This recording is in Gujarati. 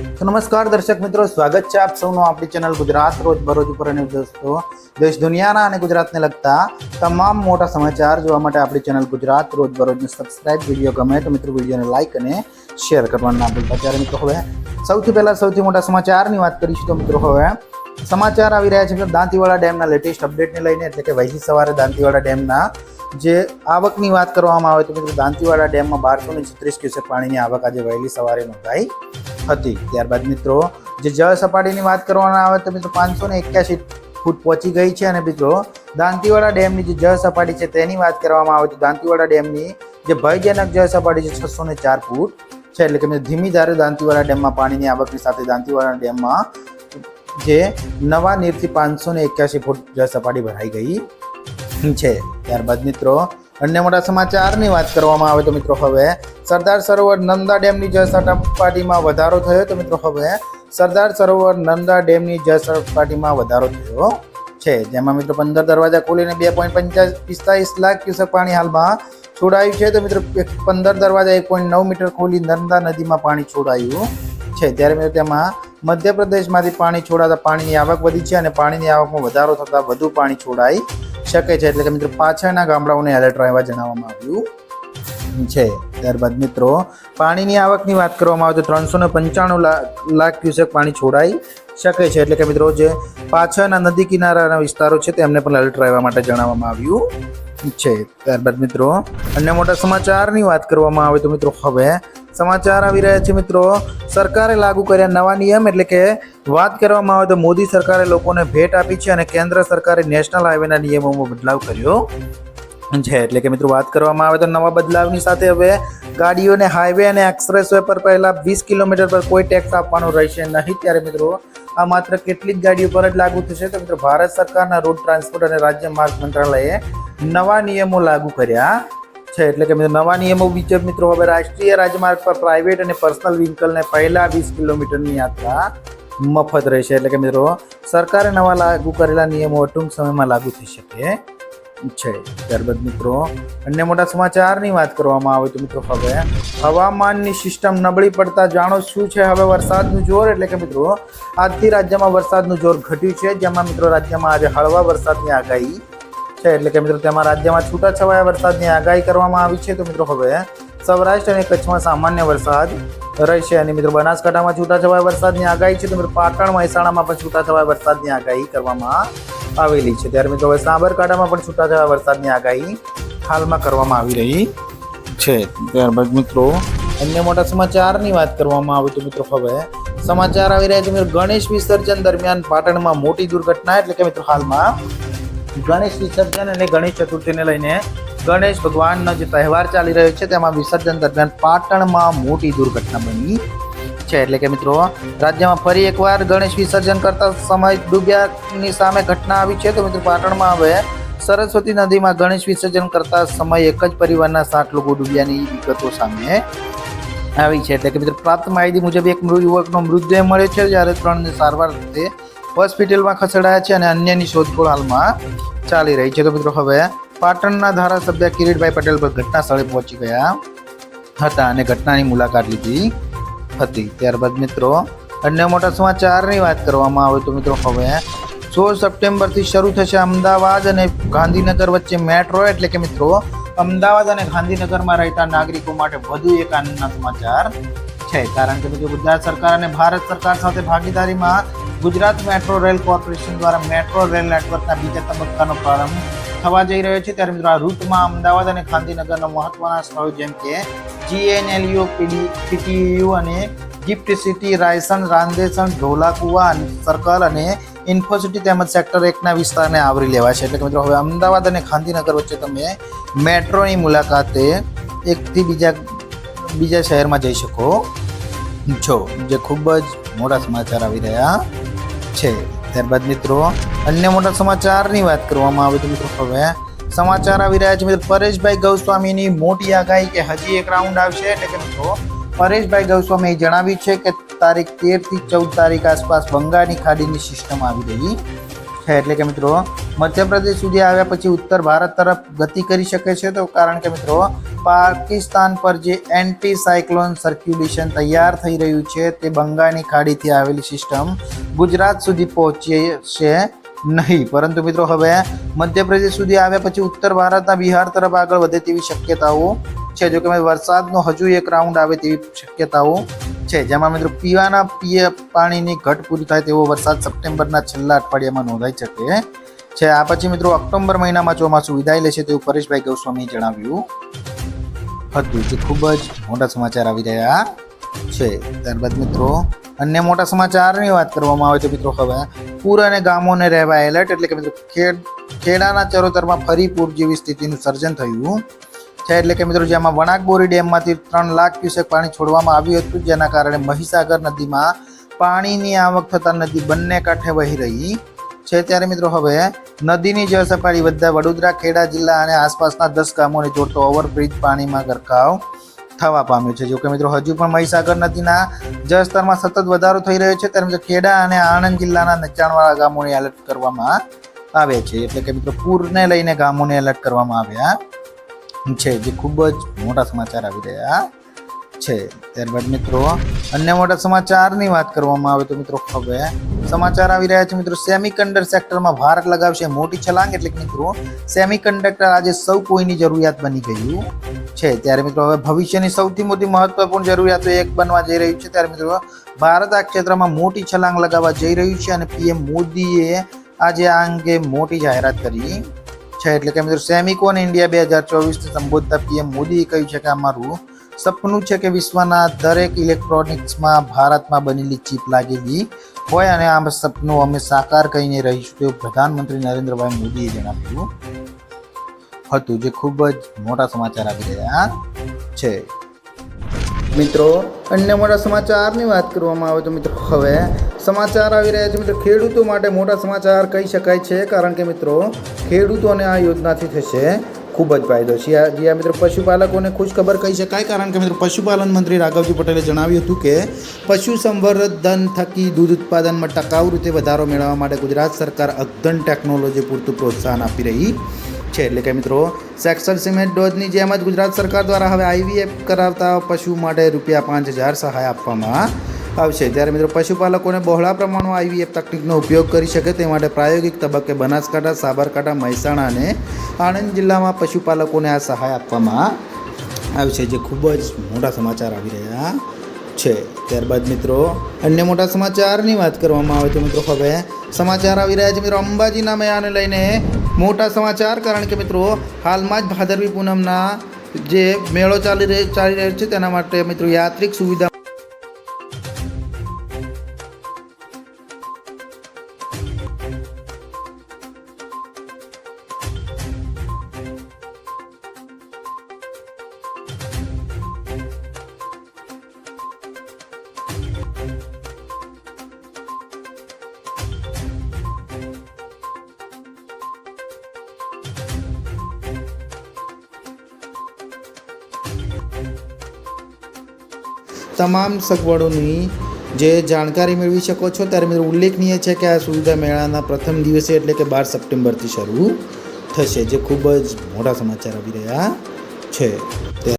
તો નમસ્કાર દર્શક મિત્રો, સ્વાગત છે આપ સૌનું આપણી ચેનલ ગુજરાત રોજ બરોજ ઉપર અને દોસ્તો, દેશ દુનિયાના અને ગુજરાતને લગતા તમામ મોટા સમાચાર જોવા માટે આપણી ચેનલ ગુજરાત રોજ બરોજને સબસ્ક્રાઇબ વીડિયો ગમે તો મિત્રો વિડીયોને લાઇક અને શેર કરવાનું ના ભૂલતા. ત્યારે મિત્રો હવે સૌથી પહેલાં સૌથી મોટા સમાચારની વાત કરીશું તો મિત્રો હવે સમાચાર આવી રહ્યા છે દાંતીવાડા ડેમના લેટેસ્ટ અપડેટને લઈને, એટલે કે વહેલી સવારે દાંતીવાડા ડેમના જે આવકની વાત કરવામાં આવે તો મિત્રો દાંતીવાડા ડેમમાં બારસો ને છત્રીસ ક્યુસેક પાણીની આવક આજે વહેલી સવારે નોંધાઈ. હતી. ત્યારબાદ મિત્રો, જે જળ સપાટીની વાત કરવામાં આવે તો મિત્રો પાંચસો ને એક્યાસી ફૂટ પહોંચી ગઈ છે અને મિત્રો દાંતીવાડા ડેમની જે જળ સપાટી છે તેની વાત કરવામાં આવે તો દાંતીવાડા ડેમની જે ભયજનક જળ સપાટી છે છસો ને ચાર ફૂટ છે. એટલે કે ધીમી ધારે દાંતીવાડા ડેમમાં પાણીની આવકની સાથે દાંતીવાડા ડેમમાં જે નવા નીરથી પાંચસો ને એક્યાસી ફૂટ જળ સપાટી ભરાઈ ગઈ છે. ત્યારબાદ મિત્રો અન્ય મોટા સમાચારની વાત કરવામાં આવે તો મિત્રો હવે સરદાર સરોવર નંદા ડેમની જળ સપાટીમાં વધારો થયો તો મિત્રો હવે સરદાર સરોવર નંદા ડેમની જળ સપાટીમાં વધારો થયો છે. જેમાં મિત્રો પંદર દરવાજા ખોલીને બે પોઈન્ટ પંચાસ પિસ્તાલીસ લાખ ક્યુસેક પાણી હાલમાં છોડાયું છે. તો મિત્રો પંદર દરવાજા એક પોઈન્ટ નવ મીટર ખોલી નર્મદા નદીમાં પાણી છોડાયું છે. ત્યારે મિત્રો તેમાં મધ્યપ્રદેશમાંથી પાણી છોડાતા પાણીની આવક વધી છે અને પાણીની આવકમાં વધારો થતાં વધુ પાણી છોડાઈ શકે છે. એટલે કે મિત્રો પાછળના ગામડાઓને એલર્ટ રહેવા જણાવવામાં આવ્યું છે. ત્યારબાદ મિત્રો, પાણીની આવકની વાત કરવામાં આવે તો ત્રણસો ને પંચાણું લાખ ક્યુસેક પાણી છોડાઈ શકે છે. એટલે કે મિત્રો, જે પાછળના નદી કિનારાના વિસ્તારો છે તેમને પણ એલર્ટ રહેવા માટે જણાવવામાં આવ્યું છે. ત્યારબાદ મિત્રો, અન્ય મોટા સમાચારની વાત કરવામાં આવે તો મિત્રો, હવે સમાચાર આવી રહ્યા છે મિત્રો. સરકારે લાગુ કર્યા નવા નિયમ, એટલે કે વાત કરવામાં આવે તો મોદી સરકારે લોકોને ભેટ આપી છે અને કેન્દ્ર સરકારે નેશનલ હાઈવેના નિયમોમાં બદલાવ કર્યો છે. એટલે કે મિત્રો, વાત કરવામાં આવે તો નવા બદલાવની સાથે હવે ગાડીઓને હાઈવે અને એક્સપ્રેસ વે પર પહેલાં વીસ કિલોમીટર પર કોઈ ટેક્સ આપવાનો રહેશે નહીં. ત્યારે મિત્રો, આ માત્ર કેટલીક ગાડીઓ પર જ લાગુ થશે. તો મિત્રો, ભારત સરકારના રોડ ટ્રાન્સપોર્ટ અને રાજ્ય માર્ગ મંત્રાલયે નવા નિયમો લાગુ કર્યા છે. એટલે કે મિત્રો, નવા નિયમો મુજબ મિત્રો, હવે રાષ્ટ્રીય રાજમાર્ગ પર પ્રાઇવેટ અને પર્સનલ વ્હીકલને પહેલાં વીસ કિલોમીટરની યાત્રા મફત રહેશે. એટલે કે મિત્રો, સરકારે નવા લાગુ કરેલા નિયમો ટૂંક સમયમાં લાગુ થઈ શકે. છે. ત્યારબાદ મિત્રો, અન્ય મોટા સમાચારની વાત કરવામાં આવે તો મિત્રો હવે હવામાનની સિસ્ટમ નબળી પડતા જાણો શું છે? હવે વરસાદનું જોર, એટલે કે મિત્રો, આજથી રાજ્યમાં વરસાદનું જોર ઘટ્યું છે. જેમાં મિત્રો રાજ્યમાં આજે હળવા વરસાદની આગાહી છે. એટલે કે મિત્રો, તેમાં રાજ્યમાં છૂટાછવાયા વરસાદની આગાહી કરવામાં આવી છે. તો મિત્રો, હવે સૌરાષ્ટ્ર અને કચ્છમાં સામાન્ય વરસાદ રહેશે. અને મિત્રો, બનાસકાંઠામાં છૂટાછવાયા વરસાદની આગાહી છે. તો મિત્રો, પાટણ, મહેસાણામાં પણ છૂટાછવાયા વરસાદની આગાહી કરવામાં આવેલી છે. ત્યારે મિત્રો, હવે સાબરકાંઠામાં પણ છૂટાછવાયા વરસાદની આગાહી હાલમાં કરવામાં આવી રહી છે. ત્યારબાદ મિત્રો, અન્ય મોટા સમાચારની વાત કરવામાં આવે તો મિત્રો, હવે સમાચાર આવી રહ્યા છે. મિત્રો, ગણેશ વિસર્જન દરમિયાન પાટણમાં મોટી દુર્ઘટના એટલે કે મિત્રો, હાલમાં ગણેશ વિસર્જન અને ગણેશ ચતુર્થીને લઈને ગણેશ ભગવાનનો જે તહેવાર ચાલી રહ્યો છે, તેમાં વિસર્જન દરમિયાન પાટણમાં મોટી દુર્ઘટના બની છે. એટલે કે મિત્રો, રાજ્યમાં ફરી એકવાર ગણેશ વિસર્જન કરતા સમય ડૂબ્યાની સામે ઘટના આવી છે. તો મિત્રો, પાટણમાં હવે સરસ્વતી નદીમાં ગણેશ વિસર્જન કરતા સમય એક જ પરિવારના સાત લોકો ડૂબ્યાની વિગતો સામે આવી છે. એટલે કે મિત્રો, પ્રાપ્ત માહિતી મુજબ એક મૃત યુવકનો મૃતદેહ મળ્યો છે જ્યારે ત્રણને સારવાર રીતે હોસ્પિટલમાં ખસેડાયા છે અને અન્યની શોધખોળ હાલમાં ચાલી રહી છે. તો મિત્રો, હવે પાટણના ધારાસભ્ય કિરીટભાઈ પટેલ પર ઘટના સ્થળે પહોંચી ગયા હતા અને ઘટનાની મુલાકાત લીધી. હતી. ત્યારબાદ મિત્રો, અન્ય મોટા સમાચારની વાત કરવામાં આવે તો મિત્રો હવે સોળ સપ્ટેમ્બરથી શરૂ થશે અમદાવાદ અને ગાંધીનગર વચ્ચે મેટ્રો એટલે કે મિત્રો, અમદાવાદ અને ગાંધીનગરમાં રહેતા નાગરિકો માટે વધુ એક આનંદના સમાચાર છે. કારણ કે મિત્રો, ગુજરાત સરકાર અને ભારત સરકાર સાથે ભાગીદારીમાં ગુજરાત મેટ્રો રેલ કોર્પોરેશન દ્વારા મેટ્રો રેલ નેટવર્કના બીજા તબક્કાનો પ્રારંભ થવા જઈ રહ્યો છે. ત્યારે મિત્રો આ રૂટમાં અમદાવાદ અને ગાંધીનગરના મહત્વના સ્થળો જેમ કે જીએનએલયુ પીડી પીટીયુ અને GIFT city, Raysan, Randesan, Dholakuva, circle અને ઇન્ફોસિટી તેમજ સેક્ટર એકના વિસ્તારને આવરી લેવા છે. એટલે કે મિત્રો હવે અમદાવાદ અને ગાંધીનગર વચ્ચે તમે મેટ્રોની મુલાકાતે એકથી બીજા બીજા શહેરમાં જઈ શકો. છો જે ખૂબ જ મોટા સમાચાર આવી રહ્યા છે. ત્યારબાદ મિત્રો અન્ય મોટા સમાચારની વાત કરવામાં આવે તો મિત્રો હવે સમાચાર આવી રહ્યા છે મિત્રો. પરેશભાઈ ગૌસ્વામીની મોટી આગાહી કે હજી એક રાઉન્ડ આવશે એટલે કે મિત્રો, પરેશભાઈ ગૌસ્વામીએ જણાવ્યું છે કે તારીખ તેરથી ચૌદ તારીખ આસપાસ બંગાળની ખાડીની સિસ્ટમ આવી રહી છે. એટલે કે મિત્રો, મધ્યપ્રદેશ સુધી આવ્યા પછી ઉત્તર ભારત તરફ ગતિ કરી શકે છે તો કારણ કે મિત્રો, પાકિસ્તાન પર જે એન્ટી સાયક્લોન સર્ક્યુલેશન તૈયાર થઈ રહ્યું છે તે બંગાળની ખાડીથી આવેલી સિસ્ટમ ગુજરાત સુધી પહોંચી છે. નહીં. પરંતુ મિત્રો હવે મધ્યપ્રદેશ સુધી આવ્યા પછી ઉત્તર ભારતના બિહાર તરફ આગળ વધે તેવી શક્યતાઓ છે. જો કે વરસાદનો હજુ એક રાઉન્ડ આવે તેવી શક્યતાઓ છે. જેમાં મિત્રો પીવાના પીએ પાણીની ઘટ પૂરી થાય તેવો વરસાદ સપ્ટેમ્બરના છેલ્લા અઠવાડિયામાં નોંધાઈ શકે છે. આ પછી મિત્રો ઓક્ટોબર મહિનામાં ચોમાસું વિદાય લેશે તેવું પરેશભાઈ ગોસ્વામીએ જણાવ્યું હતું. જે ખૂબ જ મોટા સમાચાર આવી રહ્યા છે. ત્યારબાદ મિત્રો અન્ય મોટા સમાચારની વાત કરવામાં આવે તો મિત્રો હવે પૂર અને ગામોને રહેવા એલર્ટ એટલે કે મિત્રો ખેડ, ખેડાના ચરોતરમાં ફરી પૂર જેવી સ્થિતિનું સર્જન થયું. છે એટલે કે મિત્રો જેમાં વણાક બોરી ડેમમાંથી ત્રણ લાખ ક્યુસેક પાણી છોડવામાં આવ્યું હતું, જેના કારણે મહીસાગર નદીમાં પાણીની આવક થતાં નદી બંને કાંઠે વહી રહી છે. ત્યારે મિત્રો હવે નદીની જળ સપાટી વધતા વડોદરા, ખેડા જિલ્લા અને આસપાસના દસ ગામોને જોડતો ઓવરબ્રિજ પાણીમાં ગરકાવ થવા પામ્યો છે. જોકે મિત્રો હજુ પણ મહીસાગર નદીના જળસ્તરમાં સતત વધારો થઈ રહ્યો છે. ત્યારે ખેડા અને આણંદ જિલ્લાના નીચાણવાળા ગામોને એલર્ટ કરવામાં આવે છે. એટલે કે મિત્રો, પૂરને લઈને ગામોને એલર્ટ કરવામાં આવ્યા છે, જે ખૂબ જ મોટા સમાચાર આવી રહ્યા છે. ત્યારબાદ મિત્રો, અન્ય મોટા સમાચારની વાત કરવામાં આવે તો મિત્રો, હવે સમાચાર આવી રહ્યા છે. મિત્રો સેમિકન્ડર સેક્ટરમાં ભારત લગાવશે મોટી છલાંગ. એટલે મિત્રો સેમિકન્ડક્ટર આજે સૌ કોઈની જરૂરિયાત બની ગયું છે. ત્યારે મિત્રો હવે ભવિષ્યની સૌથી મોટી મહત્વપૂર્ણ જરૂરિયાતો એક બનવા જઈ રહ્યું છે. ત્યારે મિત્રો ભારત આ ક્ષેત્રમાં મોટી છલાંગ લગાવવા જઈ રહ્યું છે અને પીએમ મોદીએ આજે આ અંગે મોટી જાહેરાત કરી છે. એટલે કે મિત્રો સેમિકોન ઇન્ડિયા બે હજાર ચોવીસને સંબોધતા પીએમ મોદીએ કહ્યું છે કે અમારું સપનું છે કે વિશ્વના દરેક ઇલેક્ટ્રોનિક્સમાં ભારતમાં બનેલી ચીપ લાગેલી હોય અને આ સપનું અમે સાકાર કરીને રહીશું તેવું પ્રધાનમંત્રી નરેન્દ્રભાઈ મોદીએ જણાવ્યું. હતું જે ખૂબ જ મોટા સમાચાર આવી રહ્યા છે મિત્રો, અન્ય મોટા સમાચારની વાત કરવામાં આવે તો મિત્રો, હવે સમાચાર આવી રહ્યા છે મિત્રો, ખેડૂતો માટે મોટા સમાચાર કહી શકાય છે, કારણ કે મિત્રો, ખેડૂતોને આ યોજનાથી થશે ખૂબ જ ફાયદો છે. જે આ મિત્રો, પશુપાલકોને ખુશ ખબર કહી શકાય, કારણ કે મિત્રો, પશુપાલન મંત્રી રાઘવજી પટેલે જણાવ્યું હતું કે, પશુ સંવર્ધન થકી દૂધ ઉત્પાદનમાં ટકાઉ રીતે વધારો મેળવવા માટે ગુજરાત સરકાર અદ્યતન ટેકનોલોજી પૂરતું પ્રોત્સાહન આપી રહી છે. એટલે કે મિત્રો, સેક્સલ સિમેન્ટ ડોઝની જેમ જ ગુજરાત સરકાર દ્વારા હવે આઈવીએફ કરાવતા પશુ માટે રૂપિયા પાંચ હજાર સહાય આપવામાં આવશે. ત્યારે મિત્રો, પશુપાલકોને બહોળા પ્રમાણમાં આઈવીએફ તકનિકનો ઉપયોગ કરી શકે તે માટે પ્રાયોગિક તબક્કે બનાસકાંઠા, સાબરકાંઠા, મહેસાણા અને આણંદ જિલ્લામાં પશુપાલકોને આ સહાય આપવામાં આવશે, જે ખૂબ જ મોટા સમાચાર આવી રહ્યા છે. ત્યારબાદ મિત્રો, અન્ય મોટા સમાચારની વાત કરવામાં આવે તો મિત્રો, હવે સમાચાર આવી રહ્યા છે. મિત્રો અંબાજીના મેળાને લઈને મોટા સમાચાર, કારણ કે મિત્રો, હાલમાં જ ભાદરવી પૂનમના જે મેળો ચાલી રહ્યો ચાલી રહ્યો છે, તેના માટે મિત્રો યાત્રિક સુવિધા તમામ સગવડોની જે જાણકારી મેળવી શકો છો, ત્યારે મિત્રો ઉલ્લેખનીય છે કે આ સુવિધા મેળાના પ્રથમ દિવસે એટલે કે બાર સપ્ટેમ્બરથી શરૂ થશે, જે ખૂબ જ મોટા સમાચાર આવી રહ્યા છે.